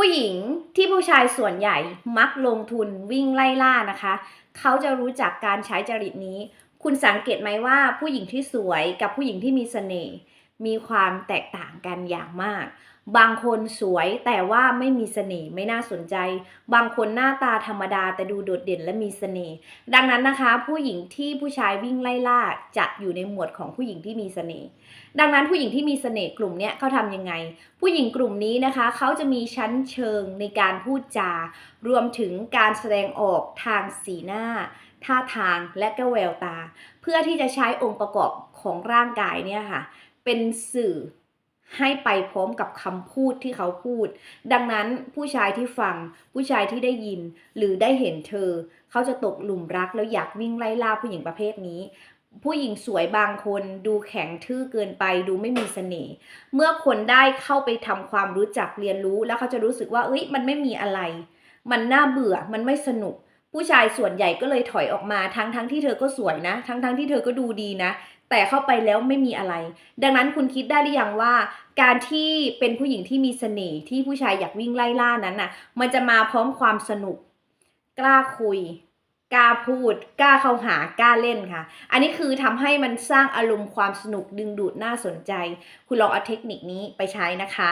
ผู้หญิงที่ผู้ชายส่วนใหญ่มักลงทุนวิ่งไล่ล่านะคะ เขาจะรู้จักการใช้จริตนี้ คุณสังเกตไหมว่าผู้หญิงที่สวยกับผู้หญิงที่มีเสน่ห์ มีความแตกต่างกันอย่างมาก บางคนสวยแต่ว่าไม่มีเสน่ห์ไม่น่าสนใจ บางคนหน้าตาธรรมดาแต่ดูโดดเด่นและมีเสน่ห์ ดังนั้นนะคะ ผู้หญิงที่ผู้ชายวิ่งไล่ล่าจะอยู่ในหมวดของผู้หญิงที่มีเสน่ห์ ดังนั้นผู้หญิงที่มีเสน่ห์กลุ่มเนี้ยเขาทำยังไง ผู้หญิงกลุ่มนี้นะคะ เขาจะมีชั้นเชิงในการพูดจา รวมถึงการแสดงออกทางสีหน้า ท่าทางและก็แววตา เพื่อที่จะใช้องค์ประกอบของร่างกายเนี่ยค่ะ เป็นสื่อให้ไปพร้อมกับคำพูดที่เขาพูด ดังนั้นผู้ชายที่ฟัง ผู้ชายที่ได้ยิน หรือได้เห็นเธอ เขาจะตกหลุมรักแล้วอยากวิ่งไล่ล่าผู้หญิงประเภทนี้ ผู้หญิงสวยบางคนดูแข็งทื่อเกินไป ดูไม่มีเสน่ห์ เมื่อคนได้เข้าไปทำความรู้จักเรียนรู้ แล้วเขาจะรู้สึกว่าเอ้ยมันไม่มีอะไร มันน่าเบื่อ มันไม่สนุก ผู้ชายส่วนใหญ่ก็เลยถอยออกมาทั้งทั้งที่เธอก็สวยนะ ทั้งทั้งที่เธอก็ดูดีนะ แต่เข้าไปแล้วไม่มีอะไร ดังนั้นคุณคิดได้หรือยังว่า การที่เป็นผู้หญิงที่มีเสน่ห์ที่ผู้ชายอยากวิ่งไล่ล่านั้นน่ะ มันจะมาพร้อมความสนุก กล้าคุยกล้าพูดกล้าเข้าหากล้าเล่นค่ะ อันนี้คือทำให้มันสร้างอารมณ์ความสนุกดึงดูดน่าสนใจ คุณลองเอาเทคนิคนี้ไปใช้นะคะ